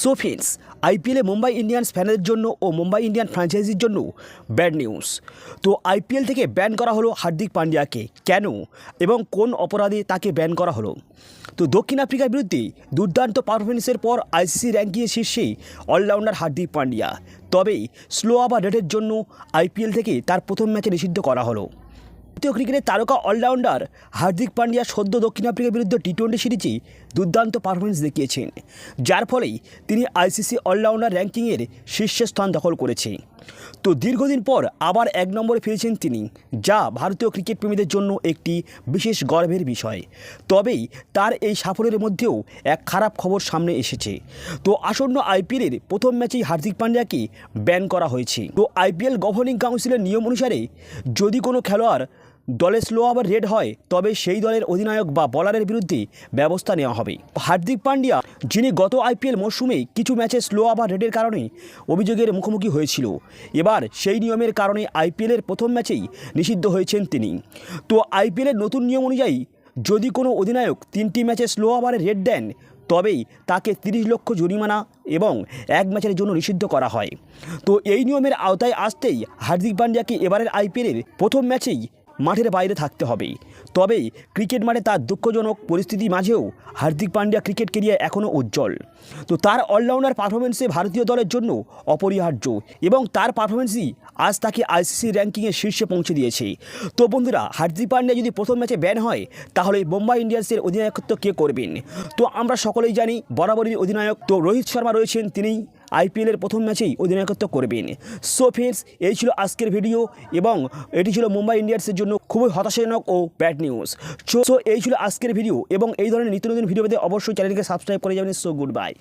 So friends আইপিএলে Mumbai Indians ফ্যানদের জন্য ও Mumbai Indian ফ্র্যাঞ্চাইজির জন্য ব্যাড নিউজ তো আইপিএল থেকে ব্যান করা হলো হার্দিক পান্ডিয়াকে। কেন? এবং কোন অপরাধে তাকে ব্যান করা হলো? তো দক্ষিণ আফ্রিকার বিরুদ্ধে দুর্দান্ত পারফরমেন্সের পর আইসিসি র্যাঙ্কিংয়ে শীর্ষে অলরাউন্ডার হার্দিক পান্ডিয়া। তবে স্লো আবার রেটের জন্য আইপিএল থেকে তার প্রথম ম্যাচে নিষিদ্ধ করা হলো। ভারতীয় ক্রিকেটের তারকা অলরাউন্ডার হার্দিক পান্ডিয়া সদ্য দক্ষিণ আফ্রিকার বিরুদ্ধে টি টোয়েন্টি সিরিজে দুর্দান্ত পারফরমেন্স দেখিয়েছেন। যার ফলেই তিনি আইসিসি অলরাউন্ডার র্যাঙ্কিংয়ের শীর্ষস্থান দখল করেছে তো দীর্ঘদিন পর আবার এক নম্বরে ফিরেছেন তিনি, যা ভারতীয় ক্রিকেট প্রেমীদের জন্য একটি বিশেষ গর্বের বিষয়। তবেই তার এই সাফল্যের মধ্যেও এক খারাপ খবর সামনে এসেছে। তো আসন্ন আইপিএলের প্রথম ম্যাচেই হার্দিক পান্ডিয়াকে ব্যান করা হয়েছে। তো আইপিএল গভর্নিং কাউন্সিলের নিয়ম অনুসারে যদি কোনো খেলোয়াড় দলে স্লো আবার রেড হয়, তবে সেই দলের অধিনায়ক বা বলারের বিরুদ্ধে ব্যবস্থা নেওয়া হবে। হার্দিক পান্ডিয়া, যিনি গত আইপিএল মরশুমে কিছু ম্যাচে স্লো আবার রেডের কারণে অভিযোগের মুখোমুখি হয়েছিল, এবার সেই নিয়মের কারণে আইপিএলের প্রথম ম্যাচেই নিষিদ্ধ হয়েছেন তিনি। তো আইপিএলের নতুন নিয়ম অনুযায়ী, যদি কোনো অধিনায়ক তিনটি ম্যাচে স্লো আবারে রেড দেন, তবেই তাকে তিরিশ লক্ষ জরিমানা এবং এক ম্যাচের জন্য নিষিদ্ধ করা হয়। তো এই নিয়মের আওতায় আসতেই হার্দিক পান্ডিয়াকে এবারের আইপিএলের প্রথম ম্যাচেই মাঠের বাইরে থাকতে হবে তবে ক্রিকেট মাঠে তার দুঃখজনক পরিস্থিতির মাঝেও হার্দিক পান্ডিয়া ক্রিকেট কেরিয়ার এখনও উজ্জ্বল। তো তার অলরাউন্ডার পারফরমেন্সে ভারতীয় দলের জন্য অপরিহার্য এবং তার পারফরমেন্সই আজ তাকে আইসিসি র্যাঙ্কিংয়ে শীর্ষে পৌঁছে দিয়েছে। তো বন্ধুরা, হার্দিক পান্ডিয়া যদি প্রথম ম্যাচে ব্যান হয়, তাহলে মুম্বাই ইন্ডিয়ান্সের অধিনায়কত্ব কে করবেন? তো আমরা সকলেই জানি বরাবরই অধিনায়ক তো রোহিত শর্মা রয়েছেন তিনি। আইপিএলের প্রথম ম্যাচেই অধিনায়কত্ব করবেন। সো ফ্রেন্ডস এই ছিল আজকের ভিডিও এবং এটি ছিল মুম্বাই ইন্ডিয়ান্সের জন্য খুবই হতাশাজনক ও ব্যাড নিউজ সো এই ছিল আজকের ভিডিও এবং এই ধরনের নিত্য নতুন ভিডিও পেতে অবশ্যই চ্যানেলকে সাবস্ক্রাইব করে যাবেন। So good bye